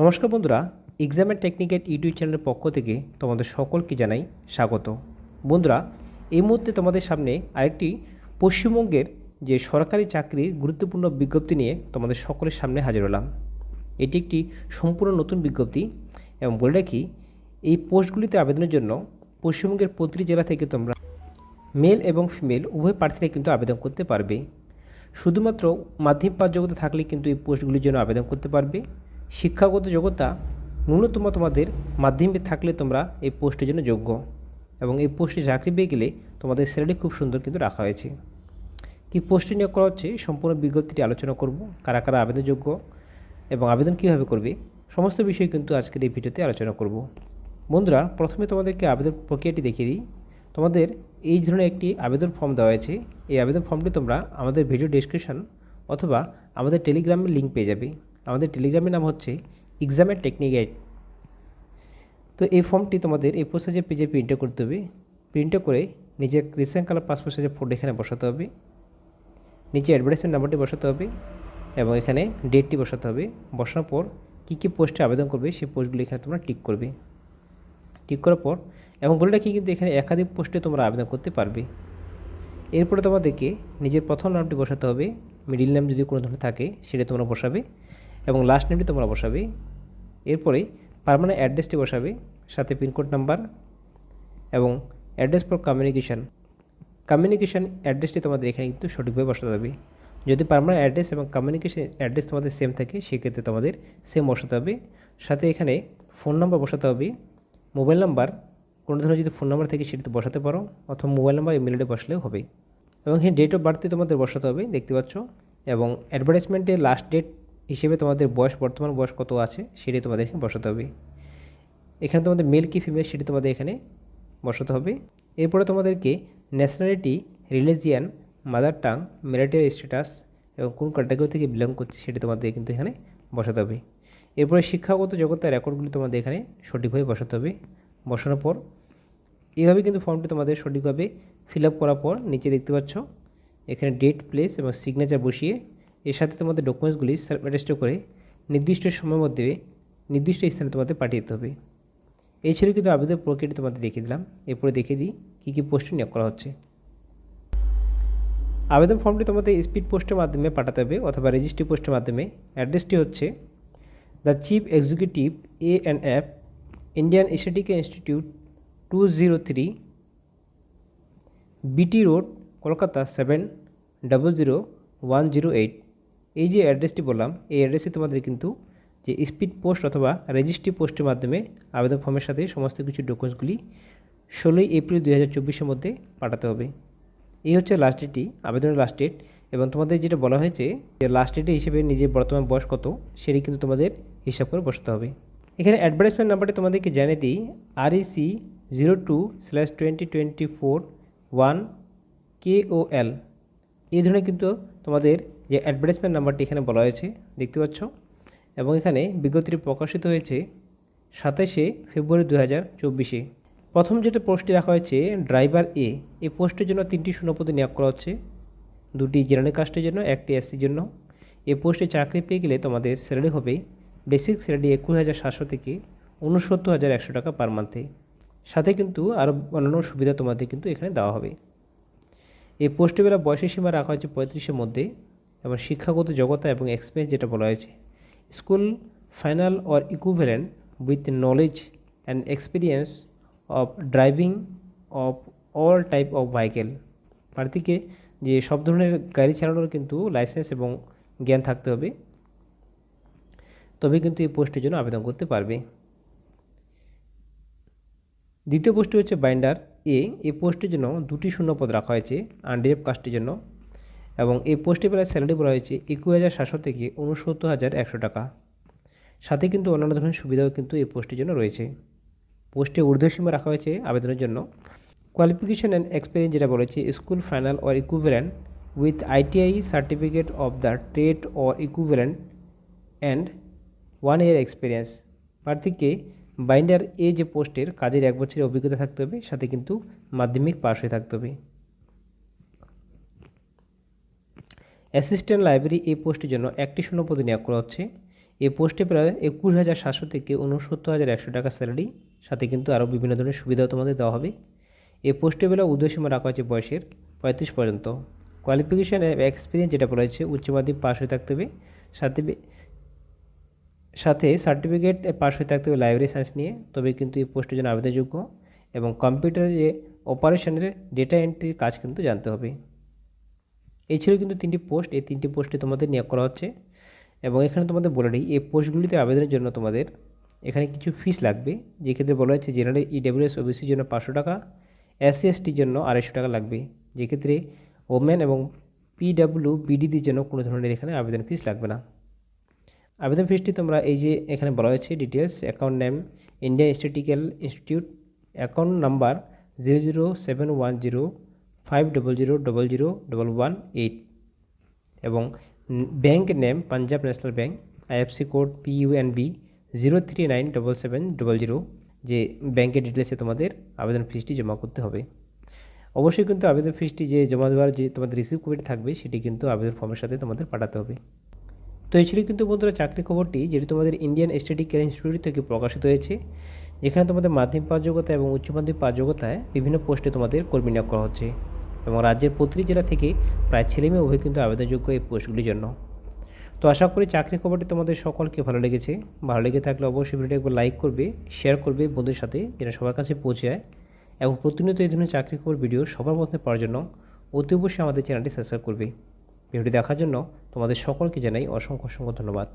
নমস্কার বন্ধুরা এক্সামের টেকনিক্যাল ইউটিউব চ্যানেলের পক্ষ থেকে তোমাদের সকলকে জানাই স্বাগত। বন্ধুরা, এই মুহূর্তে তোমাদের সামনে আরেকটি পশ্চিমবঙ্গের যে সরকারি চাকরির গুরুত্বপূর্ণ বিজ্ঞপ্তি নিয়ে তোমাদের সকলের সামনে হাজির হলাম। এটি একটি সম্পূর্ণ নতুন বিজ্ঞপ্তি এবং বলে রাখি, এই পোস্টগুলিতে আবেদনের জন্য পশ্চিমবঙ্গের প্রতিটি জেলা থেকে তোমরা মেল এবং ফিমেল উভয় প্রার্থীরা কিন্তু আবেদন করতে পারবে। শুধুমাত্র মাধ্যমিক পাস যোগ্যতা থাকলে কিন্তু এই পোস্টগুলির জন্য আবেদন করতে পারবে। শিক্ষাগত যোগ্যতা ন্যূনতম তোমাদের মাধ্যমিক থাকলে তোমরা এই পোস্টের জন্য যোগ্য এবং এই পোস্টে চাকরি পেয়ে গেলে তোমাদের স্যালারি খুব সুন্দর কিন্তু রাখা হয়েছে। কী পোস্টে নিয়োগ করা হচ্ছে সম্পূর্ণ বিজ্ঞপ্তিটি আলোচনা করব, কারা কারা আবেদনযোগ্য এবং আবেদন কীভাবে করবে, সমস্ত বিষয় কিন্তু আজকের এই ভিডিওতে আলোচনা করব। বন্ধুরা, প্রথমে তোমাদেরকে আবেদন প্রক্রিয়াটি দেখিয়ে দিই। তোমাদের এই ধরনের একটি আবেদন ফর্ম দেওয়া হয়েছে। এই আবেদন ফর্মটি তোমরা আমাদের ভিডিও ডেসক্রিপশন অথবা আমাদের টেলিগ্রামের লিঙ্ক পেয়ে যাবে। আমাদের টেলিগ্রামের নাম হচ্ছে এক্সামের টেকনিক গাইড তো এই ফর্মটি তোমাদের এই সাইজের পেজে প্রিন্ট করতে হবে প্রিন্ট করে নিজের রিসেন্ট কালার পাসপোর্ট সাইজের ফটো এখানে বসাতে হবে, নিচে অ্যাডভার্টাইজমেন্ট নাম্বারটি বসাতে হবে এবং এখানে ডেটটি বসাতে হবে। বসানোর পর কী কী পোস্টে আবেদন করবে সেই পোস্টগুলি এখানে তোমরা টিক করবে। টিক করার পর এবং বলে রাখি কিন্তু এখানে একাধিক পোস্টে তোমরা আবেদন করতে পারবে। এরপরে তোমাদেরকে নিজের প্রথম নামটি বসাতে হবে মিডিল নাম যদি কোনো ধরনের থাকে সেটা তোমরা বসাবে। এবং লাস্ট নেমটি তোমরা বসাবে। এরপরে পারমানেন্ট অ্যাড্রেসটি বসাবে, সাথে পিনকোড নাম্বার এবং অ্যাড্রেস ফর কমিউনিকেশান কমিউনিকেশান অ্যাড্রেসটি তোমাদের এখানে কিন্তু সঠিকভাবে বসাতে হবে। যদি পারমানেন্ট অ্যাড্রেস এবং কমিউনিকেশান অ্যাড্রেস তোমাদের সেম থাকে, সেক্ষেত্রে তোমাদের সেম বসাতে হবে। সাথে এখানে ফোন নাম্বার বসাতে হবে। মোবাইল নাম্বার কোনো ধরনের যদি ফোন নাম্বার থেকে সেটিতে বসাতে পারো, অথবা মোবাইল নাম্বার ইমেল আইডি বসলেও হবে। এবং হ্যাঁ ডেট অফ বার্থে তোমাদের বসাতে হবে, দেখতে পাচ্ছ। এবং অ্যাডভার্টাইজমেন্টের লাস্ট ডেট হিসেবে তোমাদের বয়স বর্তমান বয়স কত আছে সেটি তোমাদের এখানে বসাতে হবে। এখানে তোমাদের মেল কি ফিমেল সেটি তোমাদের এখানে বসাতে হবে। এরপরে তোমাদেরকে nationality religion mother tongue marital status এবং কোন ক্যাটাগরি থেকে বিলং করছে সেটি তোমাদের কিন্তু এখানে বসাতে হবে। এরপরে শিক্ষাগত জগতের রেকর্ডগুলি তোমাদের এখানে সঠিকভাবে বসাতে হবে। বসানোর পর এইভাবে কিন্তু ফর্মটি তোমাদের সঠিকভাবে ফিল আপ করার পর নিচে দেখতে পাচ্ছ, এখানে ডেট প্লেস এবং সিগনেচার বসিয়ে এর সাথে তোমাদের ডকুমেন্টসগুলি সেলফ অ্যাটেস্ট করে নির্দিষ্ট সময়ের মধ্যে নির্দিষ্ট স্থানে তোমাদের পাঠিয়ে দিতে হবে। ছিল কিন্তু আবেদন প্রক্রিয়াটি তোমাদের দেখিয়ে দিলাম। এরপরে দেখিয়ে দিই কী কী পোস্টে নিয়োগ করা হচ্ছে। আবেদন ফর্মটি তোমাদের স্পিড পোস্টের মাধ্যমে পাঠাতে হবে অথবা রেজিস্ট্রি পোস্টের মাধ্যমে। অ্যাড্রেসটি হচ্ছে the chief executive A and F Indian statistic institute two zero three B T road Kolkata seven double zero one zero eight এই যে অ্যাড্রেসটি বললাম, এই অ্যাড্রেসে তোমাদের কিন্তু যে স্পিড পোস্ট অথবা রেজিস্ট্রি পোস্টের মাধ্যমে আবেদন ফর্মের সাথে সমস্ত কিছু ডকুমেন্টসগুলি ষোলোই এপ্রিল দুই হাজার চব্বিশের মধ্যে পাঠাতে হবে। এই হচ্ছে লাস্ট ডেটটি আবেদনের লাস্ট ডেট এবং তোমাদের যেটা বলা হয়েছে যে লাস্ট ডেটে হিসেবে নিজের বর্তমান বয়স কত, সেটি কিন্তু তোমাদের হিসাব করে বসাতে হবে। এখানে অ্যাডভার্টাইজমেন্ট নাম্বারটি তোমাদেরকে জানিয়ে দিই আর E C zero two slash twenty twenty four one K O L এই ধরনের কিন্তু তোমাদের যে অ্যাডভার্টাইজমেন্ট নাম্বারটি এখানে বলা হয়েছে, দেখতে পাচ্ছ? এবং এখানে বিজ্ঞপ্তিটি প্রকাশিত হয়েছে সাতাশে ফেব্রুয়ারি দু হাজার চব্বিশে। প্রথম যেটা পোস্টটি রাখা হয়েছে ড্রাইভার এ এই পোস্টের জন্য তিনটি শূন্যপদে নিয়োগ করা হচ্ছে। দুটি জেনারেল কাস্টের জন্য, একটি এসসির জন্য। এই পোস্টে চাকরি পেয়ে গেলে তোমাদের স্যালারি হবে বেসিক স্যালারি একুশ হাজার সাতশো থেকে উনসত্তর হাজার একশো টাকা পার মান্থে সাথে কিন্তু আরও অন্যান্য সুবিধা তোমাদের কিন্তু এখানে দেওয়া হবে। এই পোস্টে বেলা বয়সের সীমা রাখা হয়েছে পঁয়ত্রিশের মধ্যে। এবং শিক্ষাগত যোগ্যতা এবং এক্সপিরিয়েন্স যেটা বলা হয়েছে school final or equivalent with knowledge and experience of driving of all type of vehicle প্রার্থীকে যে সব ধরনের গাড়ি চালানোর কিন্তু লাইসেন্স এবং জ্ঞান থাকতে হবে। তবে কিন্তু এই পোস্টের জন্য আবেদন করতে পারবে। দ্বিতীয় পোস্টটি হচ্ছে বাইন্ডার এ এই পোস্টের জন্য দুটি শূন্যপদ রাখা হয়েছে আনডিএফ কাস্টের জন্য। এবং এই পোস্টে বেলায় স্যালারি বলা হয়েছে একুশ হাজার সাতশো থেকে উনসত্তর হাজার একশো টাকা। সাথে কিন্তু অন্যান্য ধরনের সুবিধাও কিন্তু এই পোস্টের জন্য রয়েছে। পোস্টে ঊর্ধ্বসীমা রাখা হয়েছে আবেদনের জন্য। কোয়ালিফিকেশন অ্যান্ড এক্সপিরিয়েন্স যেটা বলেছে school final or equivalent with ITI certificate of the trade or equivalent and one year experience প্রার্থীকে বাইন্ডার এ যে পোস্টের কাজের এক বছরের অভিজ্ঞতা থাকতে হবে, সাথে কিন্তু মাধ্যমিক পাশ হয়ে থাকতে হবে। অ্যাসিস্ট্যান্ট লাইব্রেরি এই পোস্টের জন্য একটি শূন্যপদে নিয়োগ করা হচ্ছে। এই পোস্টে প্রায় একুশ হাজার সাতশো থেকে উনসত্তর হাজার একশো টাকা স্যালারি, সাথে কিন্তু আরও বিভিন্ন ধরনের সুবিধাও তোমাদের দেওয়া হবে। এই পোস্টে বেলা উদয়সীমা রাখা হয়েছে বয়সের পঁয়ত্রিশ পর্যন্ত। কোয়ালিফিকেশান এক্সপিরিয়েন্স যেটা হয়েছে, উচ্চ মাধ্যমিক পাস হয়ে থাকতে হবে। সাথে সাথে সার্টিফিকেট পাশ হয়ে থাকতে হবে লাইব্রেরি সায়েন্স নিয়ে। তবে কিন্তু এই পোস্টের জন্য আবেদনযোগ্য এবং কম্পিউটারে অপারেশনের ডেটা এন্ট্রির কাজ কিন্তু জানতে হবে। এই ছিল কিন্তু তিনটি পোস্ট এই তিনটি পোস্টে তোমাদের নিয়োগ করা হচ্ছে। এবং এখানে তোমাদের বলে নিই, এই পোস্টগুলিতে আবেদনের জন্য তোমাদের এখানে কিছু ফিস লাগবে। যে ক্ষেত্রে বলা হচ্ছে জেনারেল ইডাব্লিউএস ওবিসির জন্য পাঁচশো টাকা এসসি এসটির জন্য আড়াইশো টাকা লাগবে। যে ক্ষেত্রে ওমেন এবং পিডাব্লিউ বিডিদের জন্য কোনো ধরনের এখানে আবেদন ফিস লাগবে না। আবেদন ফিসটি তোমরা এই যে এখানে বলা হয়েছে details account name Indian statistical institute account number zero zero seven one zero five double zero double zero double one eight এবং bank name Punjab National Bank IFC code PUNB zero three nine double seven double zero যে ব্যাঙ্কের ডিটেলসে তোমাদের আবেদন ফিসটি জমা করতে হবে। অবশ্যই কিন্তু আবেদন ফিসটি যে জমা দেওয়ার যে তোমাদের রিসিভ কপিটি থাকবে, সেটি কিন্তু আবেদন ফর্মের সাথে তোমাদের পাঠাতে হবে। তো এই ছিল কিন্তু বন্ধুরা চাকরি খবরটি, যেটি তোমাদের ইন্ডিয়ান স্ট্যাটিক্যাল ইনস্টিটিউট থেকে প্রকাশিত হয়েছে, যেখানে তোমাদের মাধ্যমিক পাস যোগ্যতা এবং উচ্চ মাধ্যমিক পাস যোগ্যতায় বিভিন্ন পোস্টে তোমাদের কর্মী নিয়োগ করা হচ্ছে। এবং রাজ্যের প্রতিটি জেলা থেকে প্রায় ছেলেমেয়ে উভয় কিন্তু আবেদনযোগ্য এই পোস্টগুলির জন্য। তো আশা করি চাকরি খবরটি তোমাদের সকলকে ভালো লেগেছে। ভালো লেগে থাকলে অবশ্যই ভিডিওটি একবার লাইক করবে, শেয়ার করবে বন্ধুদের সাথে যেন সবার কাছে পৌঁছে যায় এবং প্রতিনিয়ত এই ধরনের চাকরি খবর ভিডিও সবার মধ্যে পাওয়ার জন্য অতি অবশ্যই আমাদের চ্যানেলটি সাবস্ক্রাইব করবে। ভিডিওটি দেখার জন্য তোমাদের সকলকে জানাই অসংখ্য অসংখ্য ধন্যবাদ।